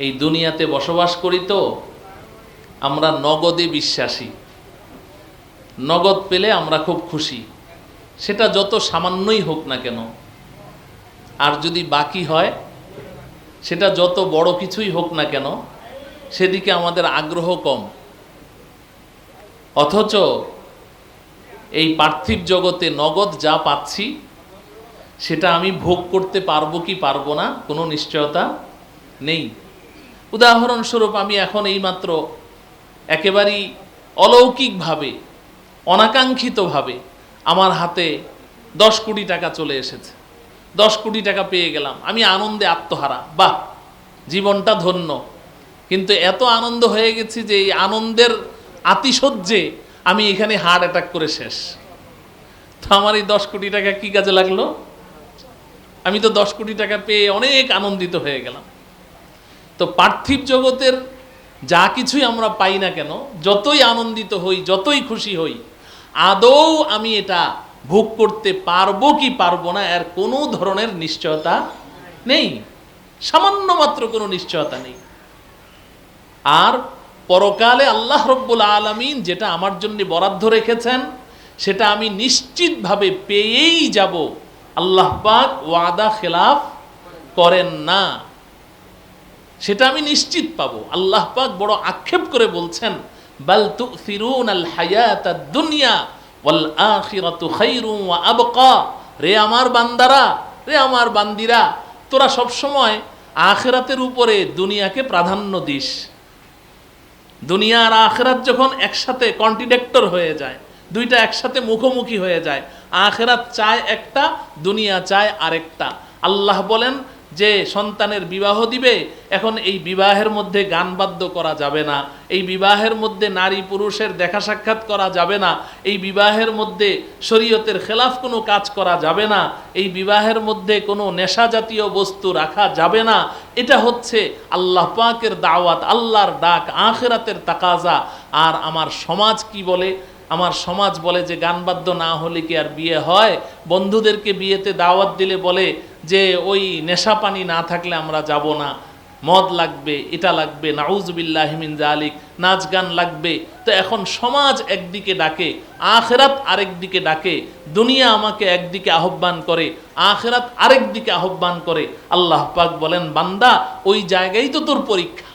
এই দুনিয়াতে বসবাস করি তো, আমরা নগদে বিশ্বাসী। নগদ পেলে আমরা খুব খুশি। সেটা যত সামান্যই হোক না কেন। আর যদি বাকি হয়, সেটা যত বড় কিছুই হোক না কেন, সেদিকে আমাদের আগ্রহ কম। অথচ এই পার্থিব জগতে নগদ যা পাচ্ছি, সেটা আমি ভোগ করতে পারব কি পারব না, কোনো নিশ্চয়তা নেই। উদাহরণস্বরূপ আমি এখন এইমাত্র একেবারেই অলৌকিকভাবে, অনাকাঙ্ক্ষিতভাবে আমার হাতে দশ কোটি টাকা চলে এসেছে। দশ কোটি টাকা পেয়ে গেলাম। আমি আনন্দে আত্মহারা। বাহ! জীবনটা ধন্য। কিন্তু এত আনন্দ হয়ে গেছি যে এই আনন্দের আতিশয্যে আমি এখানে হার্ট অ্যাটাক করে শেষ। তো আমার এই দশ কোটি টাকা কি কাজে লাগল? আমি তো দশ কোটি টাকা পেয়ে অনেক আনন্দিত হয়ে গেলাম। তো পার্থিব জগতের যা কিছুই আমরা পাই না কেন, যতই আনন্দিত হই, যতই খুশি হই, আদৌ আমি এটা ভোগ করতে পারব কি পারব না, এর কোনো ধরনের নিশ্চয়তা নেই। সামান্য মাত্র কোনো নিশ্চয়তা নেই। আর পরকালে আল্লাহ রব্বুল আলমিন যেটা আমার জন্য বরাদ্দ রেখেছেন, সেটা আমি নিশ্চিতভাবে পেয়েই যাব। আল্লাহ পাক ওয়াদা খেলাফ করেন না। সেটা আমি নিশ্চিত পাবো। আল্লাহ পাক বড় আক্ষেপ করে বলছেন, বাল তুসিরুন আল হায়াত দুনিয়া ওয়াল আখিরাতু খাইরুম ওয়া আবকা। রে আমার বান্দারা, রে আমার বান্দিরা, তোরা সব সময় আখিরাতের উপরে দুনিয়াকে প্রাধান্য দিস। দুনিয়া আর আখেরাত যখন একসাথে কন্ট্রিডেক্টর হয়ে যায়, দুইটা একসাথে মুখোমুখি হয়ে যায়, আখেরাত চায় একটা, দুনিয়া চায় আরেকটা। আল্লাহ বলেন যে সন্তানের বিবাহ দিবে, এখন এই বিবাহের মধ্যে গান বাদ্য করা যাবে না, এই বিবাহের মধ্যে নারী পুরুষের দেখা সাক্ষাৎ করা যাবে না, এই বিবাহের মধ্যে শরীয়তের খেলাফ কোনো কাজ করা যাবে না, এই বিবাহের মধ্যে কোনো নেশা জাতীয় বস্তু রাখা যাবে না, এটা হচ্ছে আল্লাহ পাকের দাওয়াত, আল্লাহর ডাক, আখেরাতের তাকাজা। আর আমার সমাজ কি বলে? আমার সমাজ বলে যে গান বাদ্য না হলে কি আর বিয়ে হয়? বন্ধুদেরকে বিয়েতে দাওয়াত দিলে বলে যে ওই নেশা পানি না থাকলে আমরা যাব না। মদ লাগবে, এটা লাগবে নাউজবিল্লাহমিন জালিক নাচ গান লাগবে। তো এখন সমাজ একদিকে ডাকে, আখেরাত আরেক দিকে ডাকে, দুনিয়া আমাকে একদিকে আহ্বান করে, আখেরাত আরেক দিকে আহ্বান করে। আল্লাহ পাক বলেন, বান্দা, ওই জায়গায় তো তোর পরীক্ষা।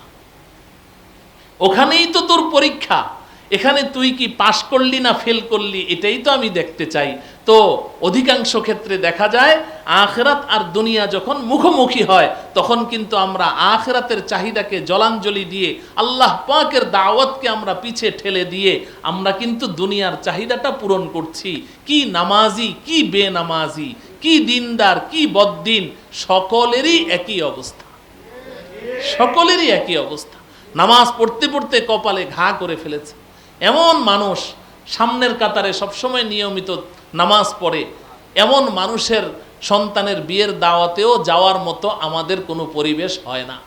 ওখানেই তো তোর পরীক্ষা। এখানে তুই কি পাশ করলি না ফেল করলি? এটাই তো আমি দেখতে চাই। তো অধিকাংশ ক্ষেত্রে দেখা যায়, আখেরাত আর দুনিয়া যখন মুখোমুখি হয়, তখন কিন্তু আমরা আখেরাতের চাহিদাকে জলাঞ্জলি দিয়ে, আল্লাহ পাকের দাওয়াতকে আমরা পিছে ঠেলে দিয়ে, আমরা কিন্তু দুনিয়ার চাহিদাটা পূরণ করছি। কি নামাজি, কি বেনামাজি, কি দিনদার, কি বদ্দিন, সকলেরই একই অবস্থা। সকলেরই একই অবস্থা। নামাজ পড়তে পড়তে কপালে ঘা করে ফেলেছে। এমন মানুষ সামনের কাতারে সবসময় নিয়মিত নামাজ পড়ে, এমন মানুষের সন্তানের বিয়ের দাওয়াতেও যাওয়ার মতো আমাদের কোনো পরিবেশ হয় না।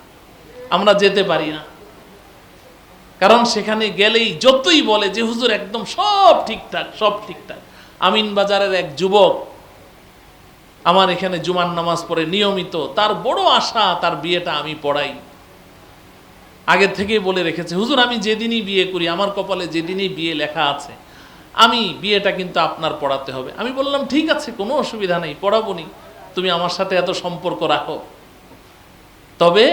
আমরা যেতে পারি না। কারণ সেখানে গেলেই যতই বলে যে, হুজুর, একদম সব ঠিকঠাক সব ঠিকঠাক। আমিন বাজারের এক যুবক আমার এখানে জুমার নামাজ পড়ে নিয়মিত, তার বড় আশা, তার বিয়েটা আমি পড়াই। আগে থেকেই বলে রেখেছে, হুজুর, আমি যেদিনই বিয়ে করি, আমার কপালে যেদিনই বিয়ে লেখা আছে, আমি বিয়েটা কিন্তু আপনার পড়াতে হবে। আমি বললাম, ঠিক আছে, কোনো অসুবিধা নেই, পড়াবো নি। তুমি আমার সাথে এত সম্পর্ক রাখো। তবে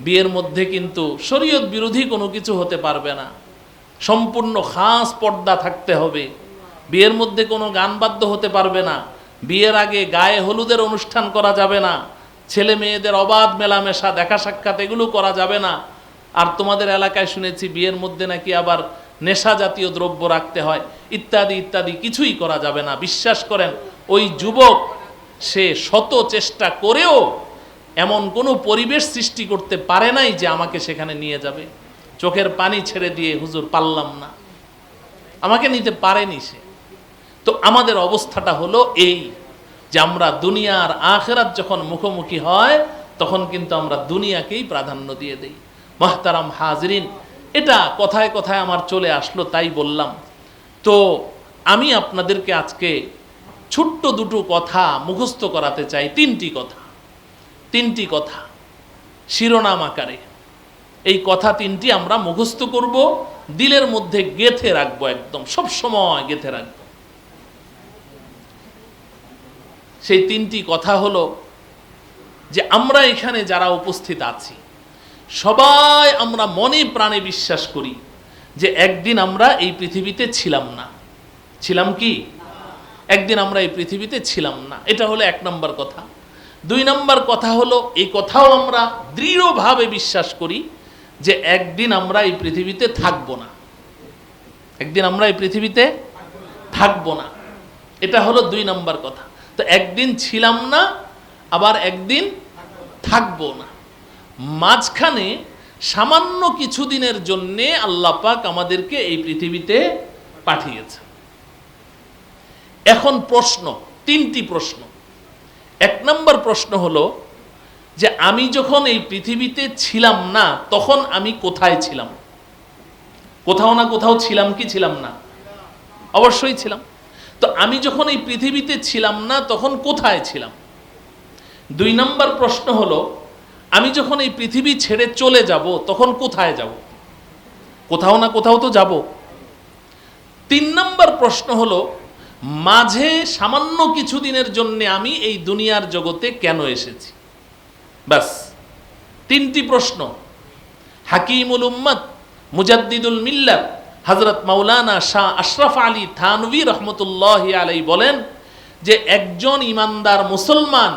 বিয়ের মধ্যে কিন্তু শরীয়ত বিরোধী কোনো কিছু হতে পারবে না। সম্পূর্ণ খাস পর্দা থাকতে হবে। বিয়ের মধ্যে কোনো গান বাদ্য হতে পারবে না। বিয়ের আগে গায়ে হলুদের অনুষ্ঠান করা যাবে না। ছেলে মেয়েদের অবাধ মেলামেশা, দেখা সাক্ষাৎ এগুলো করা যাবে না। আর তোমাদের এলাকায় শুনেছি বিয়ের মধ্যে নাকি আবার নেশা জাতীয় দ্রব্য রাখতে হয়, ইত্যাদি ইত্যাদি, কিছুই করা যাবে না। বিশ্বাস করেন, ওই যুবক, সে শত চেষ্টা করেও এমন কোনো পরিবেশ সৃষ্টি করতে পারে নাই যে আমাকে সেখানে নিয়ে যাবে। চোখের পানি ছেড়ে দিয়ে, হুজুর, পারলাম না। আমাকে নিতে পারেনি সে। তো আমাদের অবস্থাটা হলো এই, যে আমরা দুনিয়ার আখেরাত যখন মুখোমুখি হয়, তখন কিন্তু আমরা দুনিয়াকেই প্রাধান্য দিয়ে দেই। মাহতারাম হাজরিন, এটা কথায় কথায় আমার চলে আসলো, তাই বললাম। তো আমি আপনাদেরকে আজকে ছোট্ট দুটো কথা মুখস্থ করাতে চাই, তিনটি কথা। তিনটি কথা, শিরোনাম আকারে। এই কথা তিনটি আমরা মুখস্থ করব, দিলের মধ্যে গেথে রাখব একদম, সব সময় গেথে রাখব। সেই তিনটি কথা হলো যে আমরা এখানে যারা উপস্থিত আছি সবাই আমরা মনে প্রাণে বিশ্বাস করি যে একদিন আমরা এই পৃথিবীতে ছিলাম না। ছিলাম কি? একদিন আমরা এই পৃথিবীতে ছিলাম না। এটা হলো এক নম্বর কথা। দুই নম্বর কথা হলো, এই কথাও আমরা দৃঢ়ভাবে বিশ্বাস করি যে একদিন আমরা এই পৃথিবীতে থাকব না। একদিন আমরা এই পৃথিবীতে থাকব না। এটা হলো দুই নম্বর কথা। তো একদিন ছিলাম না, আবার একদিন থাকব না। মাঝখানে সামান্য কিছুদিনের জন্যে আল্লাহ পাক আমাদেরকে এই পৃথিবীতে পাঠিয়েছে। এখন প্রশ্ন, তিনটি প্রশ্ন। এক নম্বর প্রশ্ন হলো যে আমি যখন এই পৃথিবীতে ছিলাম না, তখন আমি কোথায় ছিলাম? কোথাও না কোথাও ছিলাম কি ছিলাম না? অবশ্যই ছিলাম। তো আমি যখন এই পৃথিবীতে ছিলাম না, তখন কোথায় ছিলাম? দুই নম্বর প্রশ্ন হলো আমি যখন এই পৃথিবী ছেড়ে চলে যাব, তখন কোথায় যাব? কোথাও না কোথাও তো যাব। তিন নম্বর প্রশ্ন হলো, মাঝে সামান্য কিছুদিনের জন্য আমি এই দুনিয়ার জগতে কেন এসেছি? ব্যাস, তিনটি প্রশ্ন। হাকিমুল উম্মত, মুজাদ্দিদুল মিল্লাত হজরত মাওলানা শাহ আশরাফ আলী থানভি রহমতুল্লাহ আলাই বলেন যে, একজন ইমানদার মুসলমান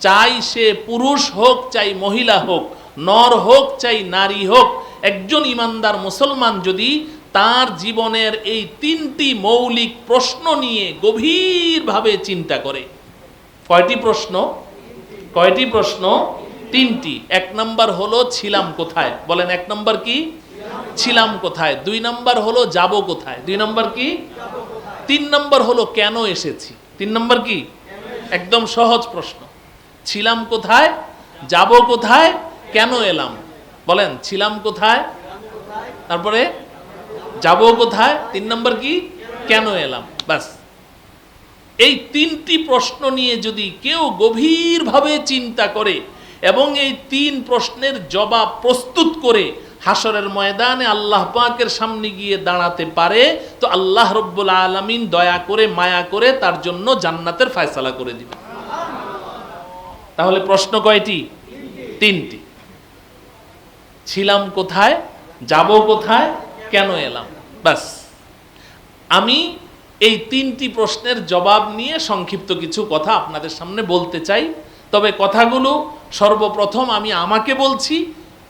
চাই সে পুরুষ হোক, চাই মহিলা হোক, নর হোক, চাই নারী হোক, একজন ইমানদার মুসলমান যদি তার জীবনের এই তিনটি মৌলিক প্রশ্ন নিয়ে গভীরভাবে চিন্তা করে। কয়টি প্রশ্ন? কয়টি প্রশ্ন? তিনটি। এক নম্বর হলো, ছিলাম কোথায়? বলেন, এক নম্বর কি? ছিলাম কোথায়? দুই নম্বর হলো, যাব কোথায়? দুই নম্বর কি? তিন নম্বর হলো, কেন এসেছি? তিন নম্বর কি? একদম সহজ প্রশ্ন। ছিলাম কোথায়? যাব কোথায়? কেন এলাম? বলেন, ছিলাম কোথায়? তারপরে, যাব কোথায়? তিন নম্বর কি? কেন এলাম? বাস এই তিনটি প্রশ্ন নিয়ে যদি কেউ গভীরভাবে চিন্তা করে এবং এই তিন প্রশ্নের জবাব প্রস্তুত করে হাসরের ময়দানে আল্লাহ পাকের সামনে গিয়ে দাঁড়াতে পারে, তো আল্লাহ রব্বুল আলমিন দয়া করে, মায়া করে তার জন্য জান্নাতের ফয়সালা করে দিবে তাহলে প্রশ্ন কয়টি? তিনটি। ছিলাম কোথায়? যাব কোথায়? কেন এলাম? ব্যাস। আমি এই তিনটি প্রশ্নের জবাব নিয়ে সংক্ষিপ্ত কিছু কথা আপনাদের সামনে বলতে চাই। তবে কথাগুলো সর্বপ্রথম আমি আমাকে বলছি,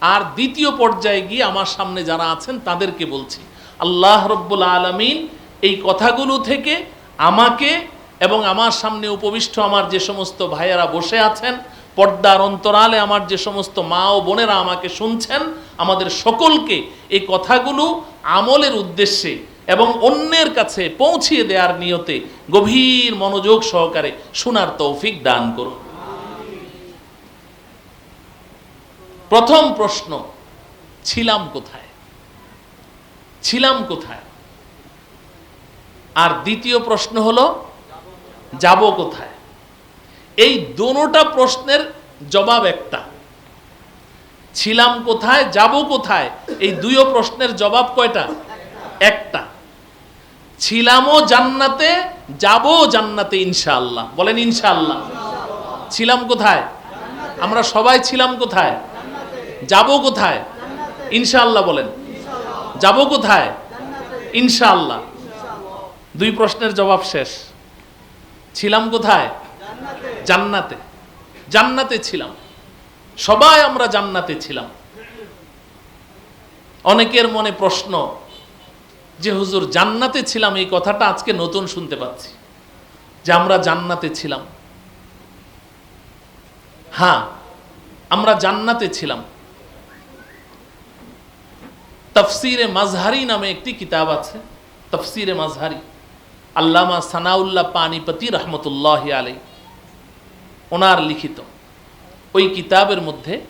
আর দ্বিতীয় পর্যায়ে গিয়ে আমার সামনে যারা আছেন তাদেরকে বলছি। আল্লাহ রব্বুল আলমিন এই কথাগুলো থেকে আমাকে এবং আমার সামনে উপবিষ্ট আমার যে সমস্ত ভাইয়েরা বসে আছেন, পর্দার অন্তরালে আমার যে সমস্ত মা ও বোনেরা আমাকে শুনছেন, আমাদের সকলকে এই কথাগুলো আমলের উদ্দেশ্যে এবং অন্যের কাছে পৌঁছিয়ে দেওয়ার নিয়তে গভীর মনোযোগ সহকারে শোনার তৌফিক দান করুন। প্রথম প্রশ্ন, ছিলাম কোথায়? ছিলাম কোথায়? আর দ্বিতীয় প্রশ্ন হলো যাব কোথায়? এই দোনোটা প্রশ্নের জবাব একটা। ছিলাম কোথায়, যাব কোথায়? এই দুইও প্রশ্নের জবাব কয়টা? একটা। ছিলামও জান্নাতে, যাব জান্নাতে ইনশাআল্লাহ। বলেন ইনশাআল্লাহ। ছিলাম কোথায়? আমরা সবাই ছিলাম কোথায়? যাব কোথায়? ইনশাআল্লাহ বলেন। যাব কোথায়? ইনশাআল্লাহ। দুই প্রশ্নের জবাব শেষ। ছিলাম কোথায়? জান্নাতে। জান্নাতে ছিলাম। সবাই আমরা জান্নাতে ছিলাম। অনেকের মনে প্রশ্ন যে, হুজুর, জান্নাতে ছিলাম? এই কথাটা আজকে নতুন শুনতে পাচ্ছি। যে, আমরা জান্নাতে ছিলাম। হ্যাঁ আমরা জান্নাতে ছিলাম। তফসিরে মাজহারি নামে একটি কিতাব আছে। তফসিরে মাজহারি আল্লামা সানাউল্লাহ পানিপতি রহমতুল্লাহ আলাই ওনার লিখিত। ওই কিতাবের মধ্যে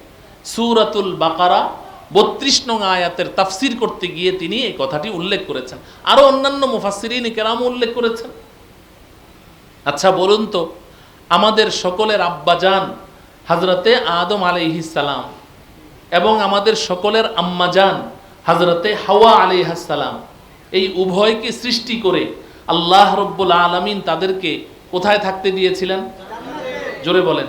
সুরাতুল বাকারা বত্রিশ নং আয়াতের তাফসির করতে গিয়ে তিনি এই কথাটি উল্লেখ করেছেন। আরও অন্যান্য মুফাসিরিন কেরাম উল্লেখ করেছেন। আচ্ছা বলুন তো, আমাদের সকলের আব্বাজান হাজরতে আদম আলাইহিস সালাম এবং আমাদের সকলের আম্মাজান হাজরতে হাওয়া আলাইহাসালাম এই উভয়কে সৃষ্টি করে আল্লাহ রব্বুল আলমিন তাদেরকে কোথায় থাকতে দিয়েছিলেন? জোরে বলেন।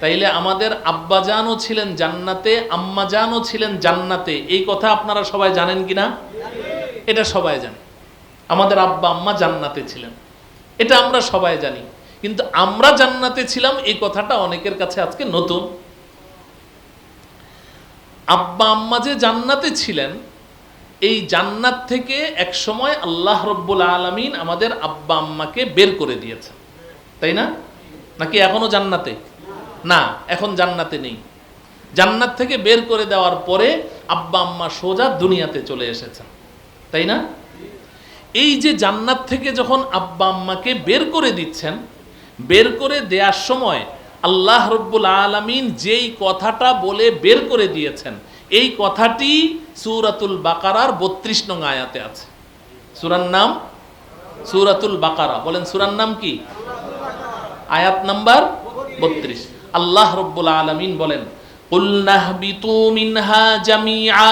তাইলে আমাদের আব্বাজানও ছিলেন জান্নাতে আম্মাজানও ছিলেন জান্নাতে। এই কথা আপনারা সবাই জানেন কিনা? এটা সবাই জানে। আমাদের আব্বা আম্মা জান্নাতে ছিলেন। এটা আমরা সবাই জানি। কিন্তু আমরা জান্নাতে ছিলাম, এই কথাটা অনেকের কাছে আজকে নতুন। আব্বা আম্মা যে জান্নাতে ছিলেন এই জান্নাত থেকে এক সময় আল্লাহ রব্বুল আলমিন আমাদের আব্বা আম্মাকে বের করে দিয়েছেন তাই না? নাকি এখনও জান্নাতে? না, এখন জান্নাতে নেই। জান্নাত থেকে বের করে দেওয়ার পরে আব্বা আম্মা সোজা দুনিয়াতে চলে এসেছেন তাই না? এই যে জান্নাত থেকে যখন আব্বা আম্মাকে বের করে দিচ্ছেন, বের করে দেওয়ার সময় আল্লাহ রব্বুল আলমিন যেই কথাটা বলে বের করে দিয়েছেন এই কথাটি সুরাতুল বাকারার বত্রিশ নং আয়াতে আছে সুরার নাম সুরাতুল বাকারা বলেন সুরার নাম কি আয়াত নাম্বার বত্রিশ আল্লাহ রব্বুল আলমিন বলেন কুল্নাহবিতু মিনহা জামিআ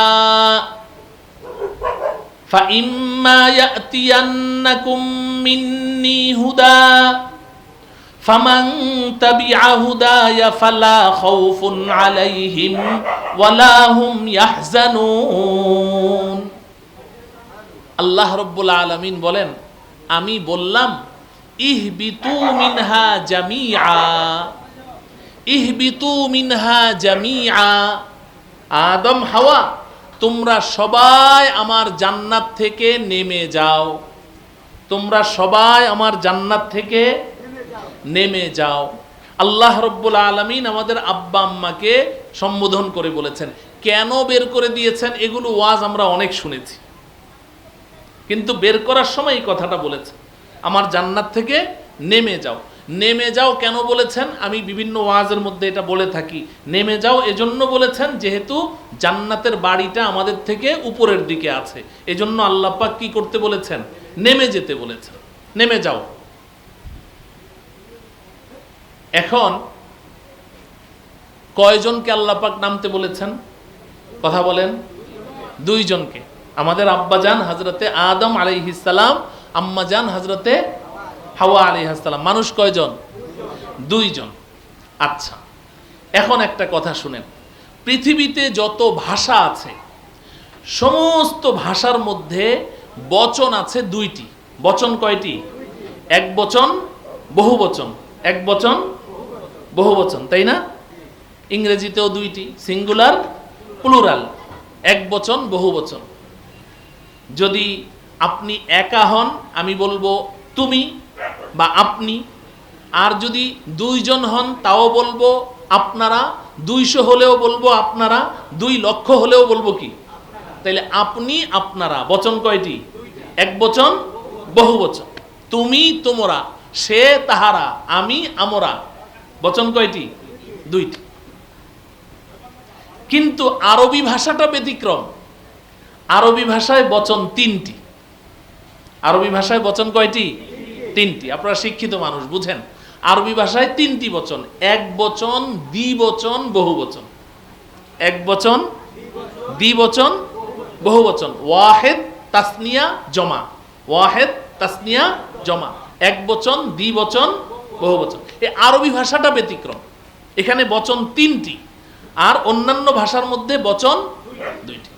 فإما يأتينكم مني هدى فمن تبع هداي فلا خوف عليهم ولا هم يحزنون আল্লাহ রব্বুল আলমিন বলেন আমি বললাম ইহবিতু মিনহা জামিআ ইহবিতু মিনহা জামিআ আদম হাওয়া তোমরা সবাই আমার জান্নাত থেকে নেমে যাও তোমরা সবাই আমার জান্নাত থেকে নেমে যাও। আল্লাহ রব্বুল আলমিন আমাদের আব্বা আম্মাকে সম্বোধন করে বলেছেন, কেন বের করে দিয়েছেন? এগুলো ওয়াজ আমরা অনেক শুনেছি। কিন্তু বের করার সময় এই কথাটা বলেছেন, আমার জান্নাত থেকে নেমে যাও। নেমে যাও কেন বলেছেন? আমি বিভিন্ন ওয়াজের মধ্যে এটা বলে থাকি। নেমে যাও এজন্য বলেছেন, যেহেতু জান্নাতের বাড়িটা আমাদের থেকে উপরের দিকে আছে। এজন্য আল্লাহ পাক কি করতে বলেছেন? নেমে যেতে বলেছেন। নেমে যাও। এখন কয়জনকে আল্লাহ পাক নামতে বলেছেন? কথা বলেন। দুইজনকে। আমাদের আব্বাজান হজরতে আদম আলাইহিসালাম আম্মাজান হজরতে হাওয়া আলাইহাসালাম মানুষ কয়জন? দুইজন। আচ্ছা এখন একটা কথা শুনেন। পৃথিবীতে যত ভাষা আছে, সমস্ত ভাষার মধ্যে বচন আছে দুইটি। বচন কয়টি? এক বচন বহু বচন এক বচন বহু বচন, তাই না? ইংরেজিতেও দুইটি সিঙ্গুলার প্লুরাল এক বচন, বহু বচন। যদি আপনি একা হন, আমি বলব তুমি বা আপনি। আর যদি দুইজন হন, তাও বলব আপনারা। দুইশো হলেও বলব আপনারা, দুই লক্ষ হলেও বলব কি? তাইলে আপনি, আপনারা। বচন কয়টি? এক বচন, বহু বচন। তুমি, তোমরা। সে, তাহারা। আমি, আমরা। বচন কয়টি? দুইটি। কিন্তু আরবি ভাষাটা ব্যতিক্রম। আরবি ভাষায় বচন তিনটি। আরবি ভাষায় বচন কয়টি? তিনটি। আপনারা শিক্ষিত মানুষ, বুঝেন। আরবি ভাষায় তিনটি বচন। এক বচন দ্বিবচন বহু বচন। এক বচন দ্বিবচন বহু বচন। ওয়াহেদ, তাসনিয়া, জমা। ওয়াহেদ, তাসনিয়া, জমা। এক বচন দ্বিবচন বহু বচন। এই আরবি ভাষাটা ব্যতিক্রম। এখানে বচন তিনটি, আর অন্যান্য ভাষার মধ্যে বচন দুইটি।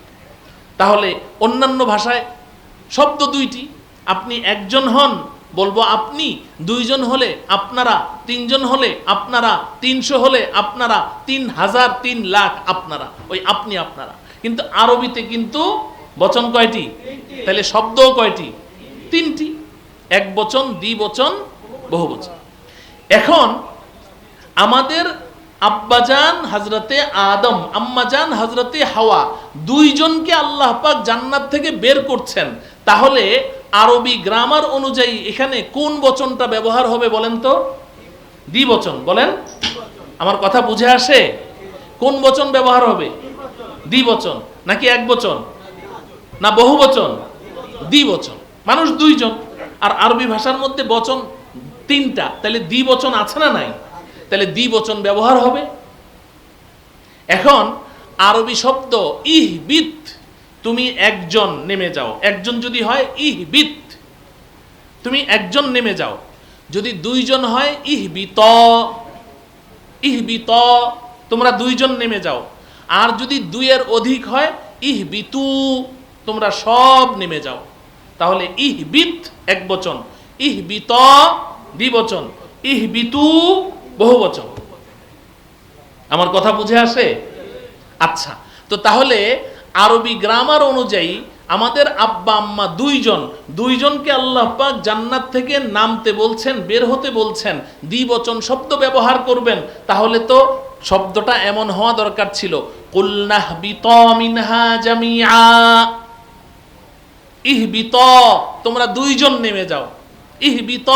তাহলে অন্যান্য ভাষায় শব্দ দুইটি, আপনি একজন হন, বলব আপনি, দুইজন হলে আপনারা তিনজন হলে আপনারা, তিনশো হলে আপনারা, তিন হাজার, তিন লাখ আপনারা, ওই আপনি আপনারা। কিন্তু আরবিতে কিন্তু বচন কয়টি? তাহলে শব্দ কয়টি? তিনটি। এক বচন দ্বিবচন বহু বচন। এখন আমাদের আব্বাজান হজরতে আদম, আম্মাজান হজরতে হাওয়া দুইজনকে আল্লাহ পাক জান্নাত থেকে বের করছেন। তাহলে আরবি গ্রামার অনুযায়ী এখানে কোন বচনটা ব্যবহার হবে বলেন তো? দ্বিবচন বলেন। আমার কথা বুঝে আসে? কোন বচন ব্যবহার হবে? দ্বিবচন নাকি এক বচন? না বহু বচন? দ্বিবচন মানুষ দুইজন, আর আরবি ভাষার মধ্যে বচন তিনটা, তাহলে দ্বিবচন আছে না নাই? তাহলে দ্বিবচন ব্যবহার হবে। এখন আরবি শব্দ ইহবিত তুমি একজন নেমে যাও। একজন যদি হয় ইহবিত তুমি একজন নেমে যাও। যদি দুইজন হয় ইহবিত ইহবিত তোমরা দুইজন নেমে যাও। আর যদি দুইয়ের অধিক হয় ইহবিতু তোমরা সব নেমে যাও। তাহলে ইহবিত এক বচন ইহবিত দ্বিবচন। ইহবিতু বহু বচন আমার কথা বুঝে আসে? আচ্ছা তো তাহলে আরবি গ্রামার অনুযায়ী আমাদের আব্বা আম্মা দুইজন, দুইজনকে আল্লাহ পাক জান্নাত থেকে নামতে বলছেন, বের হতে বলছেন, দ্বিবচন শব্দ ব্যবহার করবেন, তাহলে তো শব্দটা এমন হওয়া দরকার ছিল। কুলনাহ বিত মিনহা জামিআ। ইহবিত, তোমরা দুইজন নেমে যাও। ইহবিত,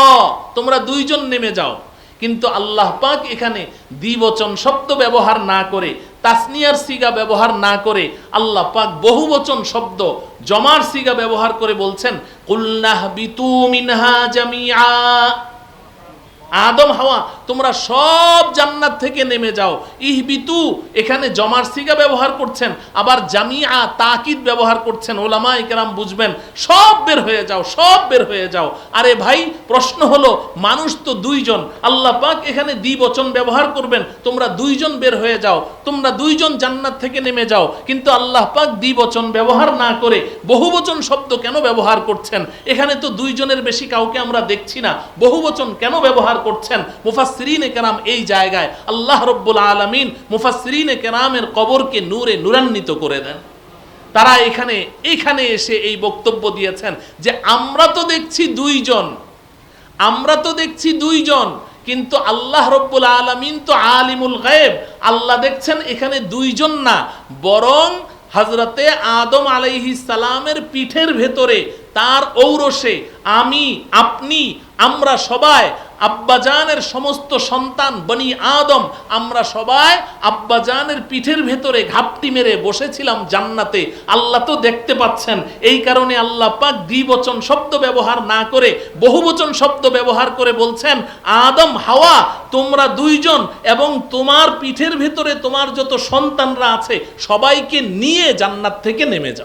তোমরা দুইজন নেমে যাও। কিন্তু আল্লাহ পাক এখানে দ্বিবচন শব্দ ব্যবহার না করে, তাসনিয়ার সিগা ব্যবহার না করে, আল্লাহ পাক বহুবচন শব্দ জমার সিগা ব্যবহার করে বলছেন কুলনাহ বিতু মিনহা জামিআ। আদম, হাওয়া, তোমরা সব জান্নাত থেকে নেমে যাও। ইহবিতু, এখানে জমার সিগা ব্যবহার করছেন, আবার জামিয়া তাকিদ ব্যবহার করছেন। ওলামা একরাম বুঝবেন, সব বের হয়ে যাও, সব বের হয়ে যাও। আরে ভাই, প্রশ্ন হলো, মানুষ তো দুইজন। আল্লাহ পাক এখানে দ্বিবচন ব্যবহার করবেন, তোমরা দুইজন বের হয়ে যাও, তোমরা দুইজন জান্নাত থেকে নেমে যাও। কিন্তু আল্লাহ পাক দ্বিবচন ব্যবহার না করে বহুবচন শব্দ কেন ব্যবহার করছেন? এখানে তো দুইজনের বেশি কাউকে আমরা দেখছি না। বহুবচন কেন ব্যবহার করছেন। মুফাসসিরিনে কেরাম এই জায়গায় আল্লাহ রব্বুল আলামিন মুফাসসিরিনে কেরামের কবরকে নূরে নূরান্বিত করে দেন। তারা এখানে এখানে এসে এই বক্তব্য দিয়েছেন যে আমরা তো দেখছি দুইজন, আমরা তো দেখছি দুইজন, কিন্তু আল্লাহ রব্বুল আলমিন তো আলিমুল গায়েব। আল্লাহ দেখছেন এখানে দুইজন না, বরং হজরতে আদম আলাইহি সালামের পিঠের ভেতরে তার ঔরসে আমি, আপনি, আমরা সবাই আব্বাজানের সমস্ত সন্তান বনি আদম, আমরা সবাই আব্বাজানের পিঠের ভেতরে ঘাপটি মেরে বসেছিলাম জান্নাতে। আল্লাহ তো দেখতে পাচ্ছেন, এই কারণে আল্লাহ পাক দ্বিবচন শব্দ ব্যবহার না করে, বহুবচন শব্দ ব্যবহার করে বলছেন, আদম, হাওয়া, তোমরা দুইজন এবং তোমার পিঠের ভেতরে তোমার যত সন্তানরা আছে, সবাইকে নিয়ে জান্নাত থেকে নেমে যাও।